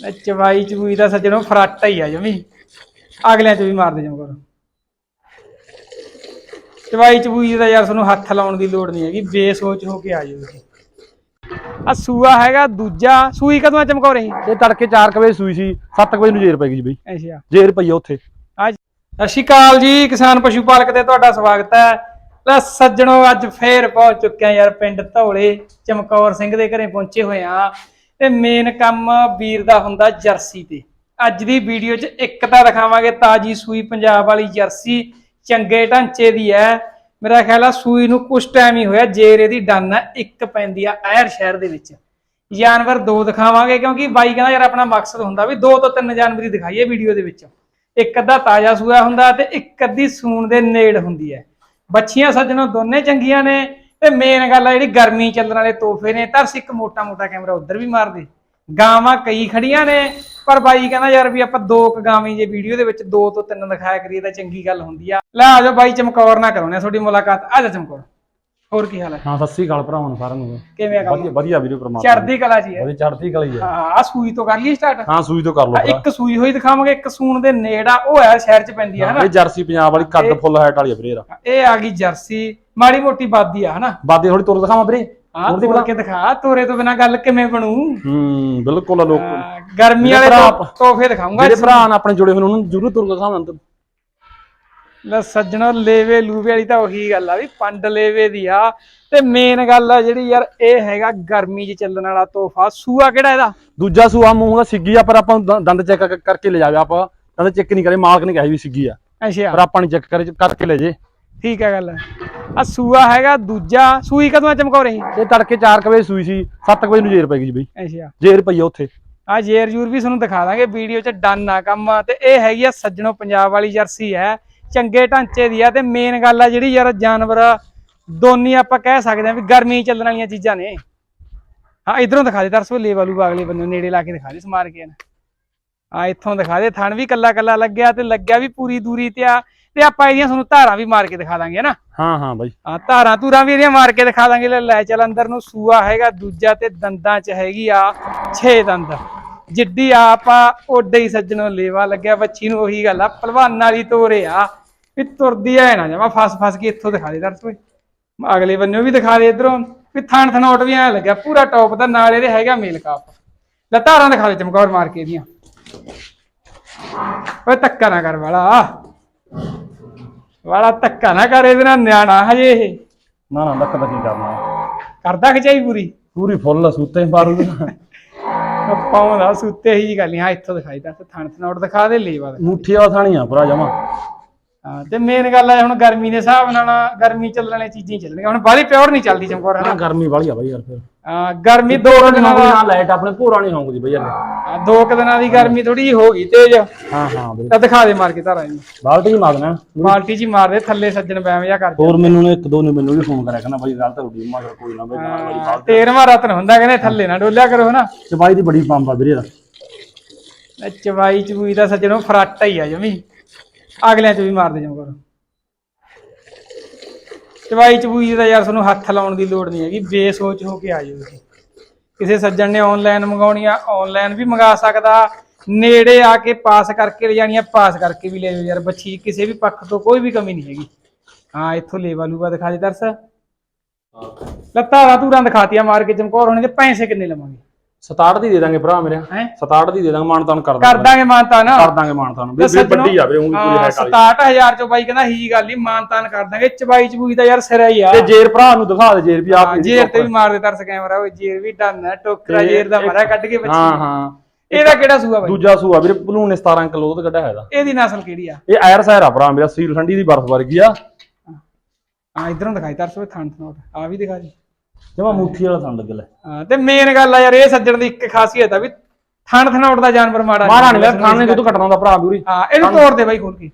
ਲੈ ਚਵਾਈ ਚਵੂਈ ਦਾ ਸੱਜਣੋ ਫਰਾਟਾ ਹੀ ਆ ਜਮੀ। ਅਗਲਿਆਂ ਚ ਵੀ ਮਾਰਦੇ ਜਾਓ ਕਰੋ। ਚਵਾਈ ਚਵੂਈ ਦਾ ਯਾਰ ਤੁਹਾਨੂੰ ਹੱਥ ਲਾਉਣ ਦੀ ਲੋੜ ਨਹੀਂ ਹੈਗੀ ਬੇਸੋਚ ਹੋ ਕੇ ਆ ਜਾਓ ਤੁਸੀਂ। ਆ ਸੂਆ ਹੈਗਾ ਦੂਜਾ ਸੂਈ ਕਦੋਂ ਆ ਚਮਕੌਰੇ ਇਹ? ਤੜਕੇ 4 ਵਜੇ ਸੂਈ ਸੀ 7 ਵਜੇ ਨੂੰ ਜੇਰ ਪੈ ਗਈ ਜੀ ਬਈ। ਅੱਛਾ। ਜੇਰ ਪਈ ਆ ਉੱਥੇ। ਅੱਜ ਸਤਿ ਸ਼੍ਰੀ ਅਕਾਲ ਜੀ ਕਿਸਾਨ ਪਸ਼ੂ ਪਾਲਕ ਤੇ ਤੁਹਾਡਾ ਸਵਾਗਤ ਹੈ। ਲੈ ਸੱਜਣੋ ਅੱਜ ਫੇਰ ਪਹੁੰਚ ਚੁੱਕੇ ਆ ਯਾਰ ਪਿੰਡ ਧੌਲੇ ਚਮਕੌਰ ਸਿੰਘ ਦੇ ਘਰੇ ਪਹੁੰਚੇ ਹੋਏ ਆ ਤੇ ਮੇਨ ਕੰਮ ਵੀਰ ਦਾ ਹੁੰਦਾ ਜਰਸੀ ਤੇ। ਅੱਜ ਦੀ ਵੀਡੀਓ 'ਚ ਇੱਕ ਤਾਂ ਦਿਖਾਵਾਂਗੇ ਤਾਜੀ ਸੂਈ ਪੰਜਾਬ ਵਾਲੀ ਜਰਸੀ, ਚੰਗੇ ਢਾਂਚੇ ਦੀ ਹੈ ਮੇਰਾ ਖਿਆਲ ਆ ਸੂਈ ਨੂੰ ਕੁਝ ਟਾਈਮ ਹੀ ਹੋਇਆ, ਜੇਰੇ ਦੀ ਡਨ ਹੈ ਇੱਕ ਪੈਂਦੀ ਆ ਐਰ ਸ਼ਹਿਰ ਦੇ ਵਿੱਚ। ਜਾਨਵਰ ਦੋ ਦਿਖਾਵਾਂਗੇ ਕਿਉਂਕਿ ਬਾਈ ਕਹਿੰਦਾ ਯਾਰ ਆਪਣਾ ਮਕਸਦ ਹੁੰਦਾ ਵੀ ਦੋ ਤੋਂ ਤਿੰਨ ਜਾਨਵਰੀ ਦਿਖਾਈਏ ਵੀਡੀਓ ਦੇ ਵਿੱਚ। ਇੱਕ ਅੱਧਾ ਤਾਜ਼ਾ ਸੂਆ ਹੁੰਦਾ ਤੇ ਇੱਕ ਅੱਧੀ ਸੂਣ ਦੇ ਨੇੜ ਹੁੰਦੀ ਹੈ ਬੱਚੀਆਂ ਸੱਜਣੋਂ ਦੋਨੇ ਚੰਗੀਆਂ ਨੇ ਤੇ ਮੇਨ ਗੱਲ ਆ ਜਿਹੜੀ ਗਰਮੀ ਚੱਲਣ ਵਾਲੇ ਤੋਹਫੇ ਨੇ, ਤਰਸ ਇੱਕ ਮੋਟਾ ਮੋਟਾ ਕੈਮਰਾ ਉੱਧਰ ਵੀ ਮਾਰ ਦੇ ਗਾਵਾਂ ਕਈ ਖੜੀਆਂ ਨੇ, ਪਰ ਬਾਈ ਕਹਿੰਦਾ ਯਾਰ ਵੀ ਆਪਾਂ ਦੋ ਕ ਗਾਵੇਂ ਜੇ ਵੀਡੀਓ ਦੇ ਵਿੱਚ ਦੋ ਤੋਂ ਤਿੰਨ ਦਿਖਾਇਆ ਕਰੀਏ ਤਾਂ ਚੰਗੀ ਗੱਲ ਹੁੰਦੀ ਆ। ਲੈ ਆ ਜਾਓ ਬਾਈ, ਚਮਕੌਰ ਨਾ ਕਰਾਉਣੇ ਤੁਹਾਡੀ ਮੁਲਾਕਾਤ। ਆ ਜਾ ਚਮਕੌਰ। ਹੋਰ ਕੀ ਹਾਲ ਹੈ? ਹਾਂ ਸਤਿ ਸ੍ਰੀ ਅਕਾਲ ਭਰਾਵਾਂ ਨੂੰ ਸਾਰਿਆਂ ਨੂੰ। ਕਿਵੇਂ ਆ ਵਧੀਆ ਕੰਮ ਵਧੀਆ ਵੀਡੀਓ ਪਰਮਾਤਮਾ ਚੜਦੀ ਕਲਾ ਜੀ ਹੈ ਉਹਦੀ ਚੜ੍ਹਦੀ ਕਲੀ ਆ। ਹਾਂ ਆ ਸੂਈ ਤੋਂ ਕਰ ਲਈ ਸਟਾਰਟ ਹਾਂ ਸੂਈ ਤੋਂ ਕਰ ਲਓ ਭਰਾ। ਇੱਕ ਸੂਈ ਹੋਈ ਦਿਖਾਵਾਂਗੇ ਇੱਕ ਸੂਣ ਦੇ ਨੇੜ ਉਹ ਹੈ ਸ਼ਹਿਰ ਚ ਪੈਂਦੀ ਹੈ ਹਨਾ? ਇਹ ਜਰਸੀ ਪੰਜਾਬ ਵਾਲੀ ਕੱਦ ਫੁੱਲ ਹਾਈਟ ਵਾਲੀ ਵੀਰੇ ਇਹਦਾ। ਇਹ ਆ ਗਈ ਜਰਸੀ ਮਾੜੀ ਮੋਟੀ ਬਾਦੀ ਆ ਹਨਾ? ਬਾਦੀ ਥੋੜੀ ਤੁਰ ਦਿਖਾਵਾਂ ਵੀਰੇ। ਉਹਦੀ ਤੋੜ ਕੇ ਦਿਖਾ ਤੋਰੇ ਤੋਂ ਬਿਨਾ ਗੱਲ ਕਿਵੇਂ ਬਣੂ? ਹੂੰ ਬਿਲਕੁਲ ਲੋਕ। ਗਰਮੀ ਵਾਲੇ ਤੋਹਫੇ ਦਿਖਾਉਂਗਾ ਜਿਹੜੇ ਭਰਾ ਨਾਲ ਆਪਣੇ ਜੁੜੇ ਨੇ ਉਹਨਾਂ ਜ਼ਰੂਰ ਤੁਰ ਦਿਖਾਵਾਂ ਲੈ ਸੱਜਣੋ ਲੇਵੇ ਲੂਵੇ ਵਾਲੀ ਤਾਂ ਉਹੀ ਗੱਲ ਆ ਵੀ ਪੰਡ ਲੇਵੇ ਦੀ ਆ। ਤੇ ਮੇਨ ਗੱਲ ਆ ਜਿਹੜੀ ਯਾਰ ਇਹ ਹੈਗਾ ਗਰਮੀ 'ਚ ਚੱਲਣ ਵਾਲਾ ਤੋਹਫਾ। ਸੂਆ ਕਿਹੜਾ ਇਹਦਾ? ਦੂਜਾ ਸੂਆ ਮੂੰਹ ਦਾ ਸਿੱਗੀ ਆ ਪਰ ਆਪਾਂ ਨੂੰ ਦੰਦ ਚੈੱਕ ਕਰਕੇ ਲੈ ਜਾਵੇ ਆਪਾਂ। ਦੰਦ ਚੈੱਕ ਨਹੀਂ ਕਰੇ ਮਾਲਕ ਨੇ ਕਿਹਾ ਵੀ ਸਿੱਗੀ ਆ। ਅੱਛਾ। ਪਰ ਆਪਾਂ ਨਹੀਂ ਚੈੱਕ ਕਰੇ ਕਰਕੇ ਲੈ ਜੇ। ਠੀਕ ਹੈ ਗੱਲ। ਆ ਸੂਆ ਹੈਗਾ ਦੂਜਾ। ਸੂਈ ਕਦੋਂ ਆ ਚਮਕੌਰੇ ਇਹ? ਤੜਕੇ 4 ਵਜੇ ਸੂਈ ਸੀ 7 ਵਜੇ ਨੂੰ ਜੇਰ ਪੈ ਗਈ ਜੀ ਬਈ। ਅੱਛਾ। ਜੇਰ ਪਈ ਆ ਉੱਥੇ। ਆ ਜੇਰ ਜੂਰ ਵੀ ਤੁਹਾਨੂੰ ਦਿਖਾ ਦਾਂਗੇ ਵੀਡੀਓ 'ਚ ਡਨ ਆ ਕੰਮ। ਤੇ ਇਹ ਹੈਗੀ ਆ ਸੱਜਣੋ ਪੰਜਾਬ ਵਾਲੀ ਜਰਸੀ ਹੈ। ਚੰਗੇ ਢਾਂਚੇ ਦੀ ਆ ਤੇ ਮੇਨ ਗੱਲ ਆ ਜਿਹੜੀ ਯਾਰ ਜਾਨਵਰ ਦੋਨੀ ਆਪਾਂ ਕਹਿ ਸਕਦੇ ਆ ਵੀ ਗਰਮੀ ਚੱਲਣ ਵਾਲੀਆਂ ਚੀਜ਼ਾਂ ਨੇ। ਹਾਂ ਇਧਰੋਂ ਦਿਖਾ ਦੇ ਦਰਸੋ ਲੈ ਵਾਲੂ ਬਾਗਲੇ ਬੰਦੇ ਨੂੰ ਨੇੜੇ ਲਾ ਕੇ ਦਿਖਾ ਦੇ ਸਮਾਰ ਕੇ ਆ ਇੱਥੋਂ ਦਿਖਾ ਦੇ ਥਣ ਵੀ ਕੱਲਾ ਕੱਲਾ ਲੱਗਿਆ ਤੇ ਲੱਗਿਆ ਵੀ ਪੂਰੀ ਦੂਰੀ ਤੇ ਆ। ਤੇ ਆਪਾਂ ਇਹਦੀਆਂ ਤੁਹਾਨੂੰ ਧਾਰਾਂ ਵੀ ਮਾਰ ਕੇ ਦਿਖਾ ਦਾਂਗੇ ਹਨਾ ਹਾਂ ਹਾਂ ਬਾਈ। ਆ ਧਾਰਾਂ ਧੂਰਾਂ ਵੀ ਇਹਦੀਆਂ ਮਾਰ ਕੇ ਦਿਖਾ ਦਾਂਗੇ। ਲੈ ਲੈ ਚੱਲ ਅੰਦਰ ਨੂੰ ਸੂਆ ਹੈਗਾ ਦੂਜਾ ਤੇ ਦੰਦਾਂ 'ਚ ਹੈਗੀ ਆ 6 ਦੰਦ। ਜਿੱਡੀ ਆਪਾਂ ਓਡੇ ਹੀ ਸੱਜਣੋਂ ਲੇਵਾ ਲੱਗਿਆ ਬੱਚੀ ਨੂੰ ਉਹੀ ਗੱਲ ਆ ਪਹਿਲਵਾਨਾਂ ਵਾਲੀ ਤੋਰੇ ਆ। ਵੀ ਤੁਰਦੀ ਐ ਨਾ ਜਮਾ ਫਸ ਫਸ ਕੇ ਇੱਥੋਂ ਦਿਖਾ ਦੇ ਦਰਸ ਓਏ ਅਗਲੇ ਬੰਨਿਓ ਵੀ ਦਿਖਾ ਦੇ ਇਧਰੋਂ। ਵੀ ਥਣ ਥਣੋਟ ਵੀ ਐ ਲੱਗਿਆ। ਪੂਰਾ ਟੌਪ ਦਾ ਨਾਲ ਇਹਦੇ ਹੈਗਾ ਮੇਲ ਕਾਪ। ਲੈ ਧਾਰਾਂ ਦਿਖਾ ਦੇ ਚਮਕੌਰ ਮਾਰ ਕੇ ਇਹਦੀਆਂ ਓਏ ਧੱਕਾ ਨਾ ਕਰ ਵਾਲਾ। ਵਾਲਾ ਧੱਕਾ ਨਾ ਕਰ ਇਹਦੇ ਨਾਲ ਨਿਆਣਾ ਹਜੇ ਇਹ। ਨਾ ਨਾ ਲੱਕ ਦਾ ਕੀ ਕਰਨਾ? ਕਰਦਾ ਖਿਚਾਈ ਪੂਰੀ? ਪੂਰੀ ਫੁੱਲ ਸੂਤੇ ਮਾਰੂ। ਪਾਉਂਦਾ ਸੁੱਤੇ ਹੀ ਗੱਲ ਨਹੀਂ ਹਾਂ ਇੱਥੋਂ ਦਿਖਾਈ ਦੱਸ ਥਣ ਥਣੋਟ ਦਿਖਾ ਦੇ ਲੇਵਾ ਮੁੱਠੀ ਆ ਭਰਾ ਜਮਾ। ਹਾਂ ਤੇ ਮੇਨ ਗੱਲ ਹੈ ਹੁਣ ਗਰਮੀ ਦੇ ਹਿਸਾਬ ਨਾਲ ਗਰਮੀ ਚੱਲਣ ਵਾਲੀਆਂ ਚੀਜ਼ਾਂ ਹੀ ਚੱਲਣਗੀਆਂ। ਹੁਣ ਬਾਹਲੀ ਪਿਓਰ ਨਹੀਂ ਚੱਲਦੀ ਚਮਕੌਰ ਨਾ? ਹਨਾ ਗਰਮੀ ਵਾਲੀ ਆ ਬਾਈ ਯਾਰ ਫਿਰ। ਗਰਮੀ ਦੋ ਕੁ ਦਿਨਾਂ ਦਾ ਲਾਈਟ ਆਪਣੇ ਪੂਰਾ ਨਹੀਂ ਹੋਊਗੀ ਬਈ ਯਾਰ। ਹਾਂ, ਦੋ ਕੁ ਦਿਨਾਂ ਦੀ ਗਰਮੀ ਥੋੜੀ ਹੋ ਗਈ ਤੇਜ਼। ਹਾਂ ਹਾਂ ਤਾਂ ਦਿਖਾ ਦੇ ਮਾਰ ਕੇ ਧਾਰਾਂ ਇਹਨੂੰ। ਬਾਲਟੀ ਹੀ ਮਾਰਨਾ ਬਾਲਟੀ ਜੀ ਮਾਰ ਦੇ ਥੱਲੇ ਸੱਜਣ ਬੈਮ ਜਾ ਕਰ ਹੋਰ ਮੈਨੂੰ ਨੇ ਇੱਕ ਦੋ ਨੇ ਮੈਨੂੰ ਵੀ ਫੋਨ ਕਰਿਆ ਕਹਿੰਦਾ ਬਾਈ ਗੱਲ ਤਾਂ ਉੱਡੀ ਮਗਰ ਕੋਈ ਨਾ ਬਈ ਨਾਲ ਵਾਲੀ ਬਾਲਟੀ। ਤੇਰਵਾਂ ਰਤਨ ਹੁੰਦਾ ਕਹਿੰਦੇ ਥੱਲੇ ਨਾ ਡੋਲਿਆ ਕਰੋ ਹਨਾ ਚਬਾਈ ਦੀ ਬੜੀ ਪੰਪ ਆ ਵੀਰੇ ਦਾ ਇਹ ਚਵਾਈ ਚਬੂਈ ਦਾ ਸੱਜਣੋਂ ਫਰਾਟਾ ਹੀ ਆ ਜਮੀ। ਅਗਲਿਆਂ ਚ ਵੀ ਮਾਰਦੇ ਜਾਓ ਕਰੋ। ਚਵਾਈ ਚਬੂਈ ਦਾ ਯਾਰ ਤੁਹਾਨੂੰ ਹੱਥ ਲਾਉਣ ਦੀ ਲੋੜ ਨਹੀਂ ਹੈਗੀ ਬੇਸੋਚ ਹੋ ਕੇ ਆ ਜਾਓ ਤੁਸੀਂ। ਕਿਸੇ ਸੱਜਣ ਨੇ ਆਨਲਾਈਨ ਮੰਗਾਉਣੀ ਆ ਆਨਲਾਈਨ ਵੀ ਮੰਗਾ ਸਕਦਾ ਨੇੜੇ ਆ ਕੇ ਪਾਸ ਕਰਕੇ ਲੈ ਜਾਣੀ ਆ ਪਾਸ ਕਰਕੇ ਵੀ ਲੈ ਜਾਓ ਯਾਰ। ਬੱਚੀ ਕਿਸੇ ਵੀ ਪੱਖ ਤੋਂ ਕੋਈ ਵੀ ਕਮੀ ਨਹੀਂ ਹੈਗੀ। ਹਾਂ ਇੱਥੋਂ ਲੇਵਾ ਲੂਗਾ ਦਿਖਾ ਦੇ ਦਰਸ। ਲੱਤਾਂ ਧੂਰਾਂ ਦਿਖਾਤੀਆਂ ਮਾਰ ਕੇ ਚਮਕੌਰ ਹੋਣੇ ਦੇ ਪੈਸੇ ਕਿੰਨੇ ਲਵਾਂਗੇ? 67 ਦੀ ਦੇ ਦਾਂਗੇ ਭਰਾ ਮੇਰੇ। ਹੈ? 67 ਦੀ ਦੇ ਦਾਂਗੇ ਮਾਨਤਾਨ ਕਰ ਕਰ ਦਾਂਗੇ। ਦਾਂਗੇ ਮਾਨਤਾ ਨਾ ਕਰ ਦਾਂਗੇ ਮਾਨਤਾਨ ਵੀ ਸੱਜਣੋਂ, ਵੱਡੀ ਆ ਵੀਰੇ ਉਹ ਵੀ ਪੂਰੀ ਹਾਂ, ਹੈ ਕਾਲੀ। 67000 ਚੋਂ ਬਾਈ ਕਹਿੰਦਾ ਹੀ ਗੱਲ ਨਹੀਂ ਮਾਨਤਾਨ ਕਰ ਦਾਂਗੇ। ਚਬਾਈ ਚਬੂਈ ਦਾ ਯਾਰ ਸਿਰਾ ਹੀ ਆ ਤੇ ਜੇਰ ਭਰਾ ਨੂੰ ਦਿਖਾ ਦੇ ਜੇਰ ਵੀ ਆਪ ਹਾਂ, ਹੀ ਜੇਰ ਤੇ ਵੀ ਮਾਰ ਦੇ ਤਰਸ ਕੈਮਰਾ ਉਹ ਜੇਰ ਵੀ ਡਨ ਹੈ ਟੋਕਰਾ ਜੇਰ ਦਾ ਮਾਰਾ ਕੱਢ ਕੇ ਹਾਂ ਬੱਚੀ ਹਾਂ। ਇਹਦਾ ਕਿਹੜਾ ਸੂਆ ਬਾਈ? ਦੂਜਾ ਸੂਆ ਵੀਰੇ ਬਲੂਨ ਨੇ 17 ਕਿਲੋ ਉਹਦਾ ਕੱਢਿਆ ਹੈਗਾ ਇਹਦੀ। ਨਸਲ ਕਿਹੜੀ ਆ? ਇਹ ਆਇਰ ਸਾਇਰ ਆ ਭਰਾ ਮੇਰਾ ਸੀਲ ਠੰਡੀ ਦੀ ਬਰਫ਼ ਵਰਗੀ ਆ। ਹਾਂ ਇਧਰੋਂ ਦਿਖਾਈ ਤਰਸ ਉਹ ਥਣ ਥਣੋਟ ਆ ਵੀ ਦਿਖਾ ਦੀ। ਜਮਾ ਮੁੱਠੀ ਵਾਲਾ ਥਣ ਲੱਗ ਲੈ। ਹਾਂ ਤੇ ਮੇਨ ਗੱਲ ਆ ਯਾਰ ਇਹ ਸੱਜਣ ਦੀ ਇੱਕ ਖਾਸੀਅਤ ਆ ਵੀ ਥਣ ਥਣੋਟ ਦਾ ਜਾਨਵਰ ਮਾੜਾ ਮਾਰਾ ਨਹੀਂ ਥਣ ਨੇ ਕਿਤੋਂ ਕੱਟਣਾ ਹੁੰਦਾ ਭਰਾ ਵੀਰੇ ਹਾਂ ਇਹਨੂੰ ਤੋੜ ਦੇ ਬਾਈ ਖੋਲ ਕੇ।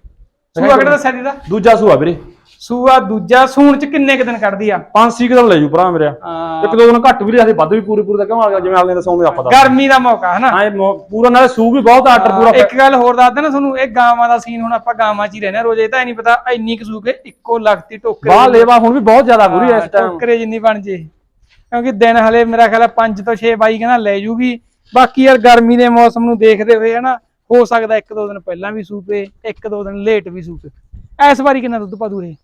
ਸੂਆ ਕਿਹੜਾ ਦੱਸਿਆ ਦੀਦਾ? ਦੂਜਾ ਸੂਆ ਵੀਰੇ। ਸੂਆ ਦੂਜਾ ਸੂਣ ਚ ਕਿੰਨੇ ਕੁ ਦਿਨ ਕੱਢਦੀ ਆ? ਪੰਜ ਛੇ ਕੁ ਦਿਨ ਲੈ ਜੂ ਭਰਾ ਮੇਰਾ। ਹਾਂ, ਇੱਕ ਦੋ ਦਿਨ ਘੱਟ ਵੀ ਲਿਆ ਵੱਧ ਵੀ ਪੂਰੇ ਪੂਰੇ ਦਾ ਕਿਉਂ ਆ ਗਿਆ? ਜਿਵੇਂ ਆਲੇ ਦਾ ਸੌਂਦੇ ਆਪਾਂ ਦਾ ਗਰਮੀ ਦਾ ਮੌਕਾ ਹਨਾ? ਹਾਂ ਇਹ ਮੌ- ਪੂਰਾ ਨਾਲੇ ਸੂ ਵੀ ਬਹੁਤ ਆਟਰ ਪੂਰਾ ਇੱਕ ਗੱਲ ਹੋਰ ਦੱਸਦਾ ਨਾ ਤੁਹਾਨੂੰ ਇਹ ਗਾਵਾਂ ਦਾ ਸੀਨ ਹੁਣ ਆਪਾਂ ਗਾਵਾਂ 'ਚ ਹੀ ਰਹਿੰਦੇ ਆ ਰੋਜ਼ ਇਹ ਤਾਂ ਨਹੀਂ ਪਤਾ ਇੰਨੀ ਕੁ ਸੂਕੇ ਇੱਕੋ ਲਗਤੀ ਟੋਕਰੇ ਬਾਹ ਲੇਵਾ ਹੁਣ ਵੀ ਬਹੁਤ ਜ਼ਿਆਦਾ ਪੂਰੀ ਇਸ ਟਾਈਮ ਟੋਕਰੇ ਜਿੰਨੀ ਬਣ ਜੇ। ਕਿਉਂਕਿ ਦਿਨ ਹਲੇ ਮੇਰਾ ਖਿਆਲ 5 ਤੋਂ 6 ਬਾਈ ਕਹਿੰਦਾ ਲੈ ਜੂਗੀ। ਬਾਕੀ ਯਾਰ ਗਰਮੀ ਦੇ ਮੌਸਮ ਨੂੰ ਦੇਖਦੇ ਹੋਏ ਹਨਾ, ਹੋ ਸਕਦਾ ਇੱਕ ਦੋ ਦਿਨ ਪਹਿਲਾਂ ਵੀ ਸੂਪੇ ਇੱਕ ਦੋ ਦਿਨ ਲੇਟ ਵੀ ਸੂਪੇ ਇਸ ਵਾਰੀ ਕਿੰਨਾ ਦੁੱਧ ਪਾ ਦੂ ਇਹ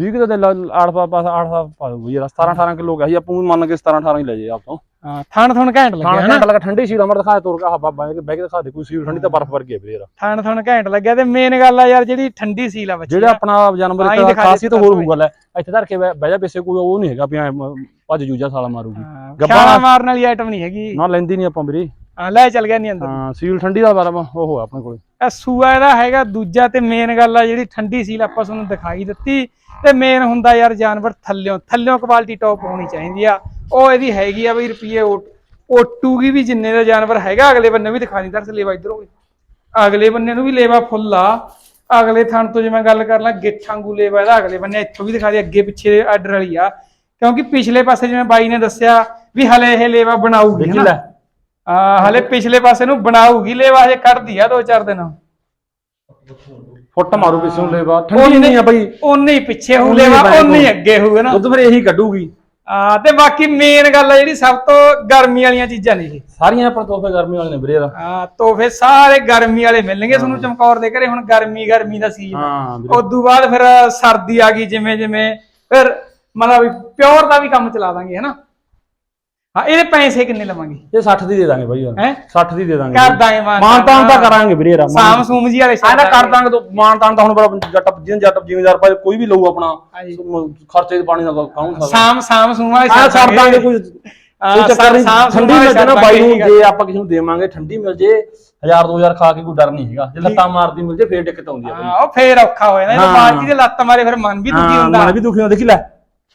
20 ਕਿਲੋ ਦੇ 8 ਪਾ ਪਾ 8 ਪਾ ਦੂਗੀ ਯਾਰ 17 18 ਕਿਲੋ ਗਿਆ ਸੀ, ਆਪਾਂ ਮੰਨ ਕੇ 17 18 ਹੀ ਲੈ ਜੇ ਆਪਾਂ। ਹਾਂ ਥਣ ਥਣ ਘੈਂਟ ਲੱਗਿਆ ਖਾਣਾ ਘੰਟਾ ਲੱਗਾ ਠੰਡੀ ਸੀ ਅਮਰ ਦਿਖਾ ਤੋਰ ਕੇ। ਬਾਬਾ ਬਹਿ ਕੇ ਦਿਖਾ ਦੇ ਕੋਈ ਸੀ ਠੰਡੀ ਤਾਂ ਬਰਫ਼ ਵਰਗੀ ਹੈ ਵੀਰੇ ਯਾਰ ਥਣ ਥਣ ਘੈਂਟ ਲੱਗਿਆ ਤੇ ਮੇਨ ਗੱਲ ਆ ਯਾਰ ਜਿਹੜੀ ਠੰਡੀ ਸੀਲ ਆ ਬੱਚੀ ਜਿਹੜਾ ਆਪਣਾ ਜਾਨਵਰ ਹਾਂ, ਇਹ ਇੱਕ ਖਾਸੀਅਤ ਹੋਰ ਸਤਾਰਾਂ ਹੋਊਗਾ ਲੈ। ਇੱਥੇ ਧਰ ਕੇ ਬਹਿ ਜਾ ਪਿੱਛੇ ਕੋਈ ਉਹ ਨਹੀਂ ਹੈਗਾ ਵੀ ਐਂ ਮ- ਭੱਜ ਜੂਜਾ ਸਾਲਾ ਮਾਰੂਗੀ। ਹਾਂ, ਛਾਲਾਂ ਮਾਰਨ ਵਾਲੀ ਆਈਟਮ ਨਹੀਂ ਹੈਗੀ। ਨਾ ਲੈਂਦੀ ਨਹੀਂ ਆਪਾਂ ਵੀਰੇ। ਹਾਂ ਲੈ ਚੱਲ ਗਿਆ ਨਹੀਂ ਅੰਦਰ। ਹਾਂ ਸੀਲ ਠੰਡੀ ਦਾ ਬਾਰਾ ਉਹ ਆਪਣੇ ਕੋਲੇ। ਇਹ ਸੂਆ ਇਹਦਾ ਹੈਗਾ ਦੂਜਾ ਤੇ ਮੇਨ ਗੱਲ ਆ ਜਿਹੜੀ ਠੰਡੀ ਸੀਲ ਆਪਾਂ ਤੁਹਾਨੂੰ ਦਿਖਾਈ ਦਿੱਤੀ। ਤੇ ਮੇਨ ਹੁੰਦਾ ਯਾਰ ਜਾਨਵਰ ਥੱਲਿਓਂ ਥੱਲਿਓਂ ਕੁਆਲਿਟੀ ਟੌਪ ਹੋਣੀ ਚਾਹੀਦੀ ਆ। ਉਹ ਇਹਦੀ ਹੈਗੀ ਆ ਬਈ ਰੁਪਏ ਓਟੂਗੀ ਵੀ ਜਿੰਨੇ ਦਾ ਜਾਨਵਰ ਹੈਗਾ ਅਗਲੇ ਬੰਨੇ ਵੀ ਦਿਖਾ ਨਹੀਂ ਦਰਸ ਲੇਵਾ ਇਧਰੋਂ। ਅਗਲੇ ਬੰਨੇ ਨੂੰ ਵੀ ਲੇਵਾ ਫੁੱਲ ਆ। ਅਗਲੇ ਥਣ ਤੋਂ ਜੇ ਮੈਂ ਗੱਲ ਕਰ ਲਾਂ ਗਿੱਠ ਵਾਂਗੂ ਲੇਵਾ ਇਹਦਾ ਅਗਲੇ ਬੰਨੇ ਇੱਥੋਂ ਵੀ ਦਿਖਾ ਦੇ ਅੱਗੇ ਪਿੱਛੇ ਆਰਡਰ ਵਾਲੀ ਆ। ਕਿਉਂਕਿ ਪਿਛਲੇ ਪਾਸੇ ਜਿਵੇਂ ਬਾਈ ਨੇ ਦੱਸਿਆ ਵੀ ਹਲੇ ਇਹ ਲੇਵਾ ਲੈ। ਆ ਹਲੇ ਪਿਛਲੇ ਪਾਸੇ ਨੂੰ ਬਣਾਊਗੀ ਲੇਵਾ ਹਜੇ ਕੱਢਦੀ ਆ ਦੋ ਚਾਰ ਦਿਨ। ਫੁੱਟ ਮਾਰੂ ਪਿੱਛੋਂ ਲੇਵਾ। ਠੰਡੀ ਨਹੀਂ ਆ ਬਈ। ਉਹਨੇ ਹੀ ਪਿੱਛੇ ਹੋ ਉਹਨੇ ਹੀ ਲੇਵਾ ਉਹਨੇ। ਅੱਗੇ ਹੋਊਗਾ ਨਾ ਦੁੱਧ ਫਿਰ ਇਹੀ ਕੱਢੂਗੀ। ਆ ਤੇ ਬਾਕੀ ਮੇਨ ਗੱਲ ਆ ਜਿਹੜੀ ਸਭ ਤੋਂ ਗਰਮੀ ਵਾਲੀਆਂ ਚੀਜ਼ਾਂ ਨੇ ਇਹ। ਸਾਰੀਆਂ ਆਪਾਂ ਤੋਹਫੇ ਗਰਮੀ ਵਾਲੇ ਨੇ ਵੀਰੇ ਆ ਤੋਹਫੇ ਸਾਰੇ ਗਰਮੀ ਵਾਲੇ ਮਿਲਣਗੇ। ਤੁਹਾਨੂੰ ਚਮਕੌਰ ਦੇ ਘਰੇ ਹੁਣ ਗਰਮੀ ਗਰਮੀ ਦਾ ਸੀਜ਼ਨ ਉਦੋਂ ਬਾਅਦ ਫਿਰ ਸਰਦੀ ਆ ਗਈ ਜਿਵੇਂ ਜਿਵੇਂ ਫਿਰ ਮਤਲਬ ਵੀ ਪਿਓਰ ਦਾ ਵੀ ਕੰਮ ਚਲਾ ਦਾਂਗੇ ਹਨਾ? ਹਾਂ ਇਹਦੇ ਪੈਸੇ ਕਿੰਨੇ ਲਵਾਂਗੇ? ਇਹ 60 ਦੀ ਦੇ ਦਾਂਗੇ ਬਾਈ ਯਾਰ। ਹੈ? 60 ਦੀ ਦੇ ਦਾਂਗੇ। ਕਰ ਦਾਂਗੇ ਮਾਨ ਮਾਨ ਤਾਨ ਤਾਂ ਕਰਾਂਗੇ ਵੀਰੇ ਯਾਰ ਸਾਮ ਸੂਮ ਜੀ ਵਾਲੇ ਐਂ ਤਾਂ ਕਰ ਦਾਂਗੇ ਤੂੰ। ਮਾਨ ਤਾਨ ਤਾਂ ਹੁਣ ਬੜਾ ਜੱਟ ਜਿਹਨ ਜੱਟ ਜ਼ਿਮੀਦਾਰ ਭਾਈ ਕੋਈ ਵੀ ਲਊ ਆਪਣਾ ਹਾਂਜੀ। ਖਰਚੇ ਦੇ ਪਾਣੀ ਦਾ ਕਾਹਨੂੰ ਸਕਦਾ ਸਾਮ ਸਾਮ ਸੂਮ ਵਾਲੇ ਆ ਛੱਡ ਦਾਂਗੇ ਕੋਈ ਹਾਂ, ਕੋਈ ਚੱਕਰ ਨਹੀਂ। ਸਾਂਭ ਠੰਡੀ ਮਿਲ ਜੇ ਨਾ ਬਾਈ ਨੂੰ ਦਾਂਗੇ, ਜੇ ਆਪਾਂ ਕਿਸੇ ਨੂੰ ਦੇਵਾਂਗੇ ਠੰਡੀ ਮਿਲ ਜੇ 1000 2000 ਖਾ ਕੇ ਕੋਈ ਡਰ ਨਹੀਂ ਹੈਗਾ। ਜੇ ਲੱਤਾਂ ਮਾਰਦੀ ਮਿਲ ਜੇ ਫੇਰ ਦਿੱਕਤ ਆਉਂਦੀ ਆ ਬਾਈ। ਹਾਂ ਉਹ ਫੇਰ ਔਖਾ ਹੋ ਜਾਂਦਾ। ਇਹ ਹਾਂ। ਬਾਲਟੀ ਦੇ ਲੱਤ ਮਾਰੇ ਫਿਰ ਮਨ ਵੀ ਦੁਖੀ ਹੁੰਦਾ। ਮਨ ਵੀ ਦੁਖੀ ਹੁੰਦਾ। ਦੇਖੀ ਲੈ।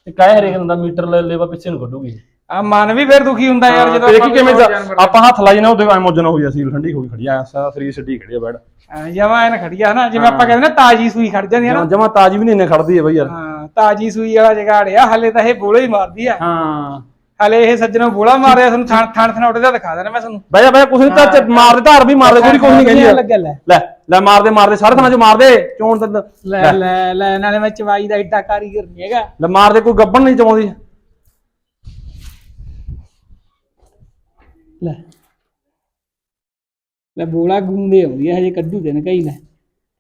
ਇਹ ਕਾਹ ਹਰੇਕ ਹੁੰਦਾ ਮੀਟਰ ਲੈ ਲੈਵਾ ਪਿੱਛੇ ਨੂੰ ਕੱਢੂਗੀ। ਆ ਮਨ ਵੀ ਫਿਰ ਦੁਖੀ ਹੁੰਦਾ ਯਾਰ ਜਦੋਂ ਦੇਖੀ ਕਿਵੇਂ ਆਪਾਂ ਹੱਥ ਲਾਈ ਨਾ ਉਹਦੇ ਐ ਮੋਜਨ ਹੋ ਗਿਆ ਸੀਲ ਠੰਡੀ ਹੋ ਗਈ ਖੜੀ ਆ ਸਰੀਰ ਛੱਡੀ ਖੜੀ ਆ ਹਾਂ, ਜਮਾਂ ਐਨ ਖੜੀਆ ਨਾ ਜਿਵੇਂ ਆਪਾਂ ਕਹਿੰਦੇ ਨਾ ਤਾਜੀ ਸੂਈ ਖੜ ਜਾਂਦੀ ਆ ਨਾ। ਜਮਾ ਤਾਜੀ ਵੀ ਨਹੀਂ ਇੰਨੇ ਖੜਦੀ ਹੈ ਬਈ ਯਾਰ। ਹਾਂ ਤਾਜੀ ਸੂਈ ਵਾਲਾ ਜਗਾੜ ਆ ਹਲੇ ਤਾਂ ਇਹ ਬੋਲੇ ਹੀ ਮਾਰਦੀ ਆ। ਹਾਂ। ਹਲੇ ਇਹ ਸੱਜਣੋਂ ਬੋਲਾ ਮਾਰਿਆ ਤੁਹਾਨੂੰ ਥਣ ਥਣ ਥਣੋਟੇ ਦਾ ਦਿਖਾ ਦੇਣਾ ਮੈਂ ਤੁਹਾਨੂੰ। ਬਈ ਬਈ ਕੁਛ ਨਹੀਂ ਤਾਂ ਚ- ਮਾਰ ਦੇ ਧਾਰ ਵੀ ਮਾਰ ਦੇ ਕੋਈ ਕੁਛ ਨਹੀਂ ਕਹਿੰਦੀ ਲੈ ਲੈ ਲੈ ਮਾਰ ਦੇ ਮਾਰ ਦੇ ਸਾਰੇ ਥਾਂ ਚ ਮਾਰ ਦੇ ਚੋਣ ਲੈ ਲੈ। ਲੈ ਨਾਲੇ ਮੈਂ ਚਵਾਈ ਦਾ ਏਡਾ ਕਾਰੀਗਰ ਨਹੀਂ ਹੈਗਾ। ਲੈ ਮਾਰ ਦੇ ਕੋਈ ਗੱਬਣ ਨਹੀਂ ਚਵਾਉਂਦੀ। ਲੈ। ਲੈ ਬੋਲਾ ਗੂੰਦੇ ਆਉਂਦੀ ਹੈ ਹਜੇ ਕੱਢੂ ਦੇਣ ਕਈ ਲੈ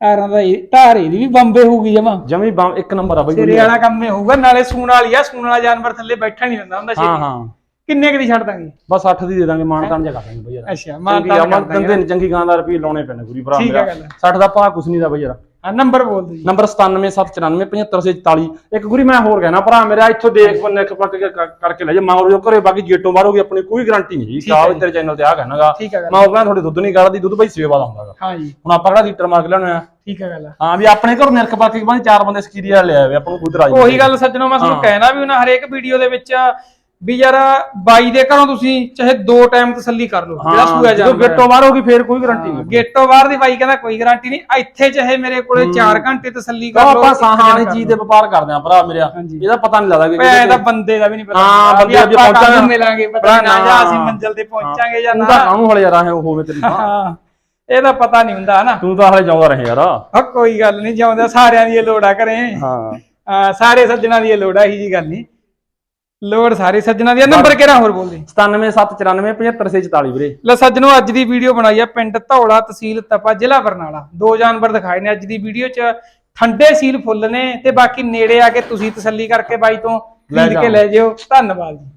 ਧਾਰਾਂ ਦਾ ਇਹ- ਧਾਰ ਇਹਦੀ ਵੀ ਬੰਬੇ ਹੋਊਗੀ ਜਮਾ। ਜਮੀ ਬੰਮ ਇੱਕ ਨੰਬਰ ਆ ਬਈ ਸਿਰੇ ਵਾਲਾ ਕੰਮ ਇਹ ਹੋਊਗਾ ਨਾਲੇ ਸੂਣ ਵਾਲੀ ਆ ਸੂਣ ਵਾਲਾ ਜਾਨਵਰ ਥੱਲੇ ਬੈਠਾ ਨਹੀਂ ਦਿੰਦਾ ਹੁੰਦਾ ਹਾਂ ਛੇਤੀ। ਹਾਂ ਕਿੰਨੇ ਕੁ ਦੀ ਛੱਡ ਦਾਂਗੇ? ਬਸ 8 ਦੀ ਦੇ ਦਾਂਗੇ ਮਾਨ ਤਾਨ ਜਾ ਕਰ ਦਾਂਗੇ ਬਈ ਯਾਰ। ਅੱਛਾ ਮਾਨ ਚੰਗੀ ਤਾਂ ਅਮਰ ਦੰਦੇ ਨੇ ਚੰਗੀ ਗਾਂ ਦਾ ਰੁਪਏ ਲਾਉਣੇ ਪੈਣੇ ਗੁਰੀ ਭਰਾ ਠੀਕ ਆ ਮੇਰਾ। ਗੱਲ। 60 ਦਾ ਭਾ ਕੁਛ ਨਹੀਂ ਦਾ ਬਈ ਯਾਰ। ਹਾਂ ਨੰਬਰ ਬੋਲ ਦਿਓ ਜੀ। ਨੰਬਰ 9779575444 ਇੱਕ ਗੁਰੀ ਮੈਂ ਹੋਰ ਕਹਿਣਾ ਭਰਾ ਮੇਰਾ ਇੱਥੋਂ ਦੇਖ ਬੰਨੇ ਇੱਕ ਪੱਕ ਕੇ ਕਰ- ਕਰਕੇ ਲੈ ਜਾ। ਮਾਰ ਜੋ ਘਰੇ ਬਾਕੀ ਗੇਟੋਂ ਬਾਹਰੋਗੀ ਆਪਣੀ ਕੋਈ ਗਾਰੰਟੀ ਨਹੀਂ ਜੀ। ਠੀਕ ਹੈ ਕਾਹ ਜੀ। ਤੇਰੇ ਚੈਨਲ ਤੇ ਆ ਕਹਿਣਾਗਾ ਠੀਕ ਆ ਗੱਲ। ਮੈਂ ਉਹ ਕਹਿੰਦਾ ਤੁਹਾਡੇ ਦੁੱਧ ਨਹੀਂ ਕੱਢਦੀ ਦੁੱਧ ਬਈ ਸੇਵਾ ਦਾ ਹੁੰਦਾਗਾ ਹਾਂ ਜੀ। ਹੁਣ ਆਪਾਂ ਕਿਹੜਾ ਲੀਟਰ ਮਾਰ ਕੇ ਲਿਆਉਣਾ ਆ? ਠੀਕ ਆ ਗੱਲ ਹਾਂ ਵੀ ਆਪਣੇ ਘਰੋਂ ਨਿਰਖ ਪਾ ਕੇ ਬੰਦੇ ਚਾਰ ਬੰਦੇ ਸਕੀਰੀਆ ਲੈ ਆਵੇ ਆਪਾਂ ਨੂੰ ਕੋਈ ਇਤਰਾਜ਼ ਉਹੀ ਗੱਲ ਸੱਜਣੋ ਮੈਂ ਤੁਹਾਨੂੰ ਹਾਂ। ਕਹਿਣਾ ਵੀ ਉਹਨਾਂ ਹਰੇਕ ਵੀਡੀਓ ਦੇ ਵਿੱਚ ਵੀ ਯਾਰ ਬਾਈ ਦੇ ਘਰੋਂ ਤੁਸੀਂ ਚਾਹੇ ਦੋ ਟਾਈਮ ਤਸੱਲੀ ਕਰ ਲਓ ਜਿਹੜਾ ਸੂਆ ਜਦੋਂ ਜਾਂਦਾ ਗੇਟੋਂ ਬਾਹਰ ਹੋਗੀ ਫੇਰ ਕੋਈ ਗਾਰੰਟੀ ਨਹੀਂ। ਗੇਟੋਂ ਬਾਹਰ ਦੀ ਬਾਈ ਕਹਿੰਦਾ ਕੋਈ ਗਾਰੰਟੀ ਨਹੀਂ। ਇੱਥੇ ਚਾਹੇ ਮੇਰੇ ਕੋਲੇ 4 ਘੰਟੇ ਤਸੱਲੀ ਕਰ ਲਓ ਆਪਾਂ ਸਾਹਾਂ ਕਰ ਚੀਜ਼। ਦੇ ਵਪਾਰ ਕਰਦੇ ਆ ਭਰਾ ਮੇਰਾ। ਇਹਦਾ ਪਤਾ ਨਹੀਂ ਲੱਗਦਾ ਕਿ ਇਹਦਾ ਬੰਦੇ ਦਾ ਵੀ ਨਹੀਂ ਪਤਾ। ਹਾਂ, ਬੰਦੇ ਦਾ ਆਪਾਂ ਪਹੁੰਚਾਂਗੇ। ਮਿਲਾਂਗੇ ਪਤਾ ਨਹੀਂ ਨਾ ਜਾਂ ਅਸੀਂ ਮੰਜ਼ਿਲ ਤੇ ਪਹੁੰਚਾਂਗੇ ਜਾਂ ਨਾ। ਤਾਂ ਕਾਹਨੂੰ ਹਲੇ ਯਾਰ ਆਹ ਹੋਵੇ ਤੇਰੀ ਹਾਂ ਇਹਦਾ ਪਤਾ ਨਹੀਂ ਹੁੰਦਾ ਹਨਾ। ਤੂੰ ਤਾਂ ਹਲੇ ਜਾਉਂਦਾ ਰਹੇ ਯਾਰ। ਹਾਂ ਕੋਈ ਗੱਲ ਨਹੀਂ ਜਿਉਂਦਾ ਸਾਰਿਆਂ ਦੀ ਇਹ ਲੋੜ ਕਰੇ ਹਾਂ। ਹਾਂ ਸਾਰੇ ਸੱਜਣਾ ਦੀ ਇਹ ਲੋੜ ਇਹੀ ਜੀ ਗੱਲ ਨਹੀਂ। ਲੋੜ ਸਾਰੇ ਸੱਜਣਾ ਦੀ। ਆ। ਨੰਬਰ ਕਿਹੜਾ ਹੋਰ ਬੋਲਦੇ? 9779475644 ਵੀਰੇ। ਲੈ ਸੱਜਣੋ ਅੱਜ ਦੀ ਵੀਡੀਓ ਬਣਾਈ ਆ ਪਿੰਡ ਧੌਲਾ ਤਹਿਸੀਲ ਤਪਾ ਜ਼ਿਲ੍ਹਾ ਬਰਨਾਲਾ। ਦੋ ਜਾਨਵਰ ਦਿਖਾਏ ਨੇ ਅੱਜ ਦੀ ਵੀਡੀਓ 'ਚ। ਠੰਡੇ ਸੀਲ ਫੁੱਲ ਨੇ ਤੇ ਬਾਕੀ ਨੇੜੇ ਆ ਕੇ ਤੁਸੀਂ ਤਸੱਲੀ ਕਰਕੇ ਬਾਈ ਤੋਂ ਲੈ ਖਰੀਦ ਕੇ ਜਾਓ। ਲੈ ਜਿਓ। ਧੰਨਵਾਦ ਜੀ।